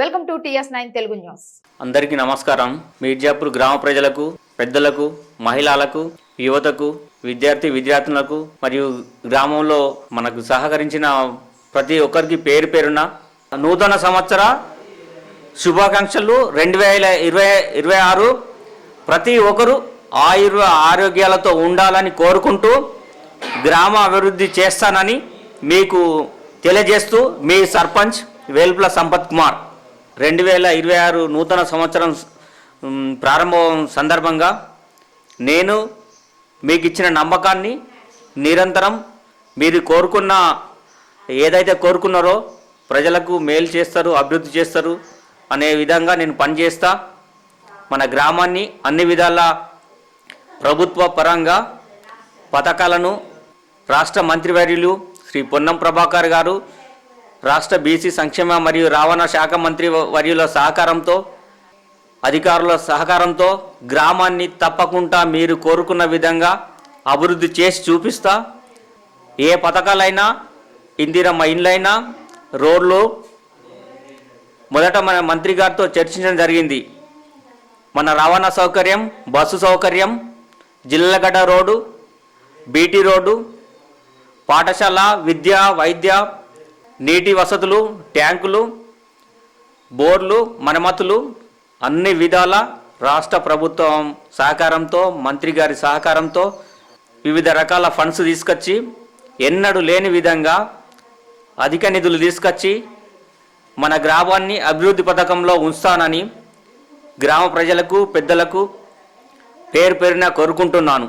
Welcome to TS nine Telugu news. అందరికీ నమస్కారం. మీర్జాపూర్ గ్రామ ప్రజలకు పెద్దలకు మహిళలకు యువతకు విద్యార్థి విద్యార్థులకు మరియు గ్రామంలో మనకు సహకరించిన ప్రతి ఒక్కరికి పేరు పేరున నూతన సంవత్సర శుభాకాంక్షలు. రెండు వేల ఇరవై ఇరవై ఆరు ప్రతి ఒక్కరు ఆయుర్ ఆరోగ్యాలతో ఉండాలని కోరుకుంటూ గ్రామ అభివృద్ధి చేస్తానని మీకు తెలియజేస్తూ మీ సర్పంచ్ వేల్పుల సంపత్ కుమార్. రెండు వేల ఇరవై ఆరు నూతన సంవత్సరం ప్రారంభం సందర్భంగా నేను మీకు ఇచ్చిన నమ్మకాన్ని నిరంతరం మీరు కోరుకున్న ఏదైతే కోరుకున్నారో ప్రజలకు మేలు చేస్తారు అభివృద్ధి చేస్తారు అనే విధంగా నేను పనిచేస్తా. మన గ్రామాన్ని అన్ని విధాల ప్రభుత్వ పరంగా పథకాలను రాష్ట్ర మంత్రివర్యులు శ్రీ పొన్నం ప్రభాకర్ గారు రాష్ట్ర బీసీ సంక్షేమ మరియు రవాణా శాఖ మంత్రి వర్యుల సహకారంతో అధికారుల సహకారంతో గ్రామాన్ని తప్పకుండా మీరు కోరుకున్న విధంగా అభివృద్ధి చేసి చూపిస్తా. ఏ పథకాలైనా ఇందిరమ్మ ఇండ్లైనా రోడ్లు మొదట మన మంత్రి గారితో చర్చించడం జరిగింది. మన రవాణా సౌకర్యం బస్సు సౌకర్యం జిల్లగడ్డ రోడ్డు బీటీ రోడ్డు పాఠశాల విద్య వైద్య నీటి వసతులు ట్యాంకులు బోర్లు మరమ్మతులు అన్ని విధాల రాష్ట్ర ప్రభుత్వం సహకారంతో మంత్రి గారి సహకారంతో వివిధ రకాల ఫండ్స్ తీసుకొచ్చి ఎన్నడూ లేని విధంగా అధిక నిధులు తీసుకొచ్చి మన గ్రామాన్ని అభివృద్ధి పథకంలో ఉంచుతానని గ్రామ ప్రజలకు పెద్దలకు పేరు పేరున కోరుకుంటున్నాను.